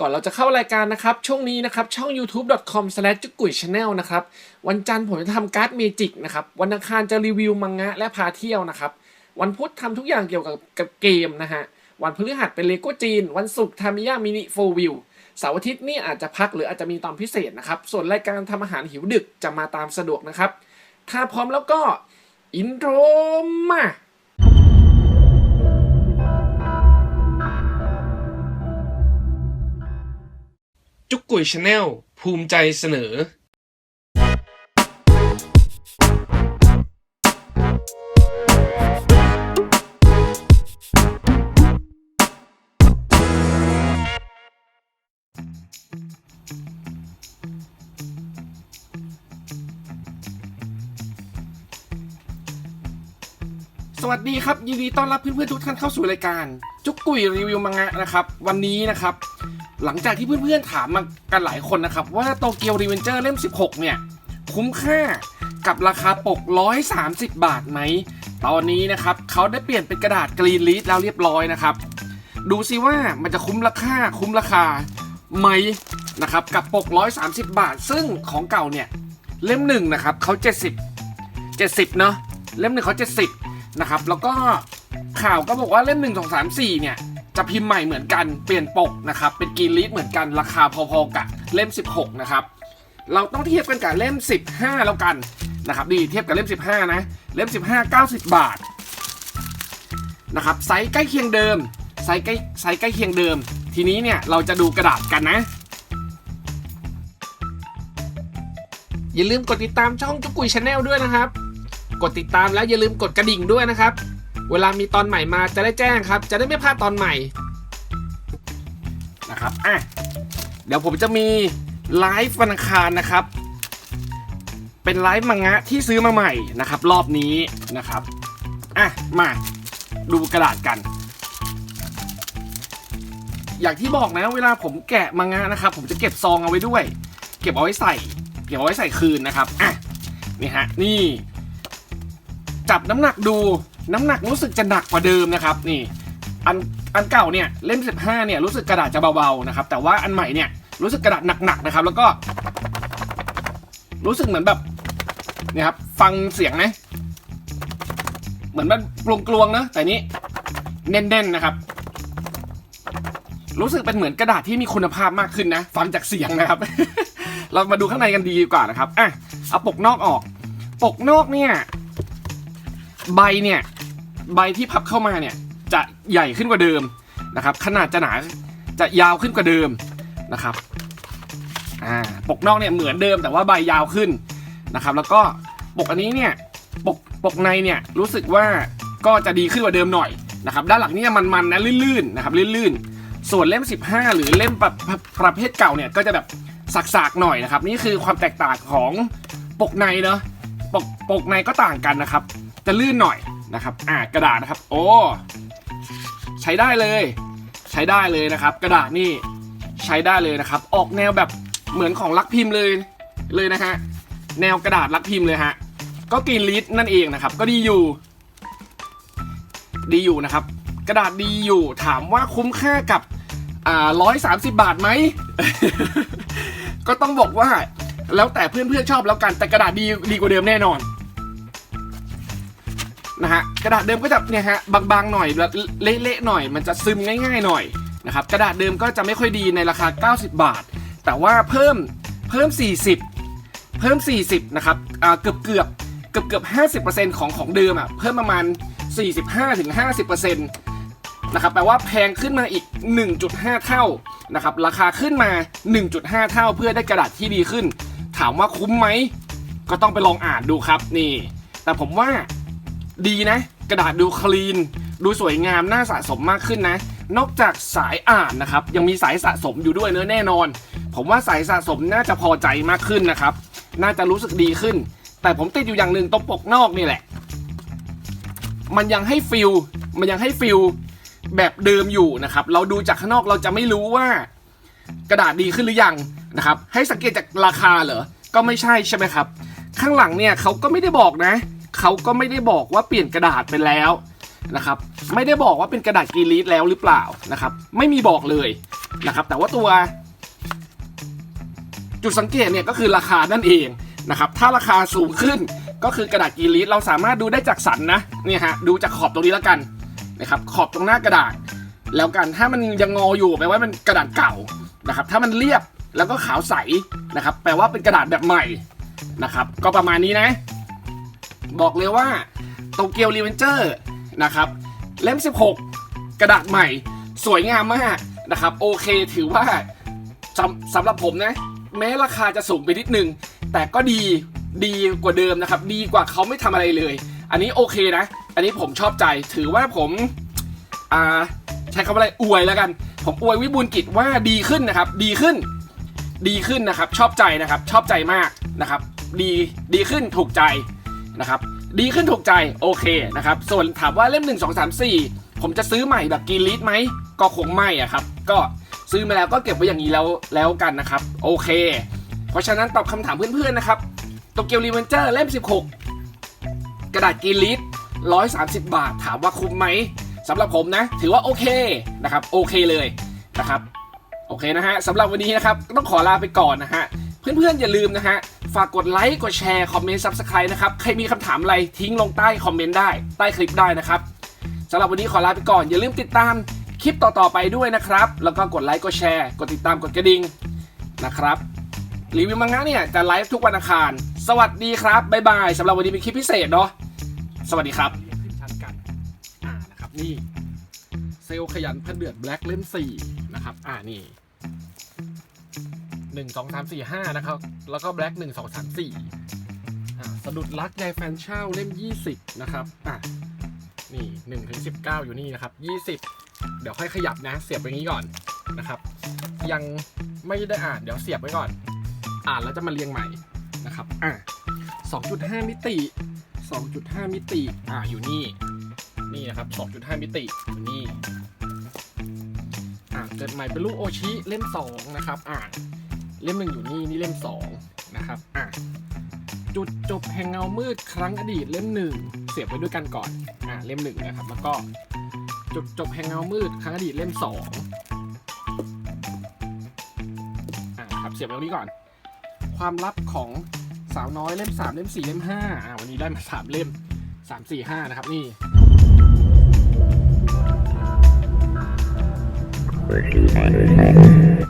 ก่อนเราจะเข้ารายการนะครับ ช่วงนี้นะครับ ช่อง youtube.com s l a s h จุกุยชาแนลนะครับ วันจันทร์ผมจะทำการ์ดเมจิกนะครับ วันอังคารจะรีวิวมังงะและพาเที่ยวนะครับ วันพุธทำทุกอย่างเกี่ยวกับกับเกมนะฮะ วันพฤหัสเป็นเลโก้จีน วันศุกร์ทามิยามินิโฟวิวเสาร์อาทิตย์นี่อาจจะพักหรืออาจจะมีตอนพิเศษนะครับ ส่วนรายการทำอาหารหิวดึกจะมาตามสะดวกนะครับ ถ้าพร้อมแล้วก็อินโทรมา จุกกุยชาแนลภูมิใจเสนอ สวัสดีครับ ยินดีต้อนรับเพื่อนๆทุกท่านเข้าสู่รายการ จุกกุยรีวิวมังงะนะครับ วันนี้นะครับ หลังจากที่เพื่อนๆถามมากันหลายคนนะครับ ว่าโตเกียวรีเวนเจอร์เล่ม 16 เนี่ย คุ้มค่ากับราคาปก 130 บาทไหม ตอนนี้นะครับเขาได้เปลี่ยนเป็นกระดาษกรีนลีดแล้วเรียบร้อยนะครับ ดูซิว่ามันจะคุ้มราคาคุ้มราคาไหมนะครับกับปก 130 บาท ซึ่งของเก่าเนี่ย เล่มหนึ่งนะครับเขา70 70 เนาะเล่มหนึ่งเขา70 นะครับ แล้วก็ข่าวก็บอกว่าเล่ม 1 2 3 4 เนี่ย จะพิมพ์ใหม่เหมือนกันเปลี่ยนปกนะครับเป็นกรีนลิสเหมือนกันราคาพอๆกับเล่ม 16 นะครับ เราต้องเทียบกันกับเล่ม 15 แล้วกันนะครับดีเทียบกับเล่ม 15 นะ เล่ม 15 90 บาทนะครับไซส์ใกล้เคียงเดิมไซส์ใกล้ไซส์ใกล้เคียงเดิม ทีนี้เนี่ยเราจะดูกระดาษกันนะ อย่าลืมกดติดตามช่องจุกุยชาแนลด้วยนะครับ กดติดตามแล้วอย่าลืมกดกระดิ่งด้วยนะครับ เวลามีตอนใหม่มาจะได้แจ้งครับ จะได้ไม่พลาดตอนใหม่นะครับอะเดี๋ยวผมจะมีไลฟ์วันอังคารนะครับ เป็นไลฟ์มังงะที่ซื้อมาใหม่นะครับ รอบนี้นะครับอะมาดูกระดาษกัน อย่างที่บอกนะเวลาผมแกะมังงะนะครับ ผมจะเก็บซองเอาไว้ด้วย เก็บเอาไว้ใส่เก็บเอาไว้ใส่คืนนะครับอะนี่ฮะนี่ จับน้ำหนักดู น้ำหนักรู้สึกจะหนักกว่าเดิมนะครับนี่อันอันเก่าเนี่ยเล่ม 15เนี่ยรู้สึกกระดาษจะเบาๆนะครับแต่ว่าอันใหม่เนี่ยรู้สึกกระดาษหนักๆนะครับ แล้วก็ รู้สึกเหมือนแบบเนี่ยครับฟังเสียงนะเหมือนมันกลวงๆนะแต่นี้แน่นๆนะครับ รู้สึกเป็นเหมือนกระดาษที่มีคุณภาพมากขึ้นนะ ฟังจากเสียงนะครับ เรามาดูข้างในกันดีกว่านะครับอะเอาปกนอกออก ปกนอกเนี่ย ใบเนี่ย ใบที่พับเข้ามาเนี่ยจะใหญ่ขึ้นกว่าเดิมนะครับ ขนาดจะหนาจะยาวขึ้นกว่าเดิมนะครับอ่าปกนอกเนี่ยเหมือนเดิมแต่ว่าใบยาวขึ้นนะครับ แล้วก็ปกอันนี้เนี่ยปกปกในเนี่ยรู้สึกว่าก็จะดีขึ้นกว่าเดิมหน่อยนะครับ ด้านหลังนี่มันๆนนะลื่นๆนะครับลื่นๆ ส่วนเล่ม 15 หรือเล่มประประประเภทเก่าเนี่ยก็จะแบบสักๆหน่อยนะครับ นี่คือความแตกต่างของปกในเนาะปกปกในก็ต่างกันนะครับ จะลื่นหน่อย นะครับอ่ากระดาษนะครับโอ้ใช้ได้เลย ใช้ได้เลยนะครับ กระดาษนี่ใช้ได้เลยนะครับ ออกแนวแบบเหมือนของลักพิมพ์เลยเลยนะฮะแนวกระดาษลักพิมพ์เลยฮะก็กรีนลิสนั่นเองนะครับ ก็ดีอยู่ ดีอยู่นะครับ กระดาษดีอยู่ถามว่าคุ้มค่ากับอ่าร้อยสามสิบบาทไหมก็ต้องบอกว่าแล้วแต่เพื่อนๆชอบแล้วกันแต่กระดาษดีดีกว่าเดิมแน่นอน นะฮะกระดาษเดิมก็จะเนี่ยฮะบางๆหน่อยแล้วเละๆหน่อย มันจะซึมง่ายๆหน่อยนะครับกระดาษเดิมก็จะไม่ค่อยดีในราคา 90 บาท แต่ว่าเพิ่มเพิ่ม 40 เพิ่ม 40นะครับอ่าเกือบเกือบเกือบเกือบ50%ของของเดิมอะเพิ่มประมาณ 45-50%นะครับแปลว่าแพงขึ้นมาอีก 1.5 เท่านะครับราคาขึ้นมา 1.5 เท่าเพื่อได้กระดาษที่ดีขึ้น ถามว่าคุ้มไหมก็ต้องไปลองอ่านดูครับนี่ แต่ผมว่า ดีนะ กระดาษดูคลีน ดูสวยงามน่าสะสมมากขึ้นนะ นอกจากสายอ่านนะครับ ยังมีสายสะสมอยู่ด้วยเนื้อแน่นอน ผมว่าสายสะสมน่าจะพอใจมากขึ้นนะครับ น่าจะรู้สึกดีขึ้น แต่ผมติดอยู่อย่างหนึ่งตรงปกนอกนี่แหละ มันยังให้ฟิลมันยังให้ฟิลแบบเดิมอยู่นะครับ เราดูจากข้างนอกเราจะไม่รู้ว่ากระดาษดีขึ้นหรือยังนะครับ ให้สังเกตจากราคาเหรอ ก็ไม่ใช่ใช่ไหมครับ ข้างหลังเนี่ยเขาก็ไม่ได้บอกนะ เขาก็ไม่ได้บอกว่าเปลี่ยนกระดาษไปแล้วนะครับ ไม่ได้บอกว่าเป็นกระดาษกรีลีดแล้วหรือเปล่านะครับ ไม่มีบอกเลยนะครับ แต่ว่าตัว จุดสังเกตเนี่ยก็คือราคานั่นเองนะครับ ถ้าราคาสูงขึ้นก็คือกระดาษกรีลีดเราสามารถดูได้จากสันนะเนี่ยฮะดูจากขอบตรงนี้แล้วกันนะครับขอบตรงหน้ากระดาษ แล้วกันถ้ามันยังงออยู่แปลว่ามันกระดาษเก่านะครับ ถ้ามันเรียบแล้วก็ขาวใสนะครับ แปลว่าเป็นกระดาษแบบใหม่นะครับ ก็ประมาณนี้นะ บอกเลยว่าโตเกียวรีเวนเจอร์นะครับ เล่ม 16 กระดาษใหม่ สวยงามมากนะครับ โอเคถือว่าสำสำหรับผมนะ แม้ราคาจะสูงไปนิดนึง แต่ก็ดีดีกว่าเดิมนะครับ ดีกว่าเขาไม่ทำอะไรเลย อันนี้โอเคนะ อันนี้ผมชอบใจถือว่าผมอ่าใช้คำว่าอะไรอวยแล้วกัน ผมอวยวิบูลกิจว่าดีขึ้นนะครับ ดีขึ้น ดีขึ้นนะครับ ชอบใจนะครับ ชอบใจมากนะครับ ดีดีขึ้นถูกใจ นะครับดีขึ้นถูกใจโอเคนะครับส่วนถามว่าเล่ม 1 2 3 4 ผมจะซื้อใหม่แบบกินลิตไหมก็คงไม่อะครับก็ซื้อมาแล้วก็เก็บไว้อย่างนี้แล้วแล้วกันนะครับโอเค เพราะฉะนั้นตอบคำถามเพื่อนๆนะครับโตเกียวรีเวนเจอร์เล่ม 16 กระดาษกินลิตร130 บาท ถามว่าคุ้มไหมสำหรับผมนะ ถือว่าโอเคนะครับโอเคเลยนะครับโอเคนะฮะสำหรับวันนี้นะครับต้องขอลาไปก่อนนะฮะเพื่อนๆอย่าลืมนะฮะ ฝากกดไลค์กดแชร์คอมเมนต์ซับสไครต์นะครับใครมีคำถามอะไรทิ้งลงใต้คอมเมนต์ได้ใต้คลิปได้นะครับสำหรับวันนี้ขอลาไปก่อนอย่าลืมติดตามคลิปต่อๆไปด้วยนะครับ แล้วก็กดไลค์กดแชร์กดติดตามกดกระดิ่งนะครับรีวิวมังงะเนี่ยจะไลฟ์ทุกวันอังคาร สวัสดีครับบ๊ายบายสำหรับวันนี้เป็นคลิปพิเศษเนาะสวัสดีครับขึ้นชั้นกันอ่านะครับนี่เซลขยันพันเดือดแบล็กเล่มสี่นะครับอ่านี่ หนึ่งสองสามสี่ห้านะครับ แล้วก็แบล็กหนึ่งสองสามสี่สะดุดรักยายแฟนเช่าเล่มยี่สิบนะครับ อะ นี่หนึ่งถึงสิบเก้าอยู่นี่นะครับยี่สิบเดี๋ยวค่อยขยับนะ เสียบไว้งี้ก่อนนะครับ ยังไม่ได้อ่านเดี๋ยวเสียบไว้ก่อน อ่านแล้วจะมาเรียงใหม่นะครับ อะสองจุดห้ามิติสองจุดห้ามิติ อ่าอยู่นี่ นี่นะครับ2.5มิติอยู่นี่ อ่าเกิดใหม่เป็นลูกโอชิเล่ม2นะครับ อ่าน เล่มหนึ่งอยู่นี่นี่เล่ม2นะครับอ่าจุดจบแห่งเงามืดครั้งอดีตเล่มหนึ่งเสียบไว้ด้วยกันก่อนอ่าเล่มหนึ่งนะครับ แล้วก็จุดจบแห่งเงามืดครั้งอดีตเล่ม2อ่าครับเสียบไว้ตรงนี้ก่อน ความลับของสาวน้อยเล่ม3เล่ม4เล่ม5อ่าวันนี้ได้มา3เล่ม3 4 5นะครับนี่ Thank you.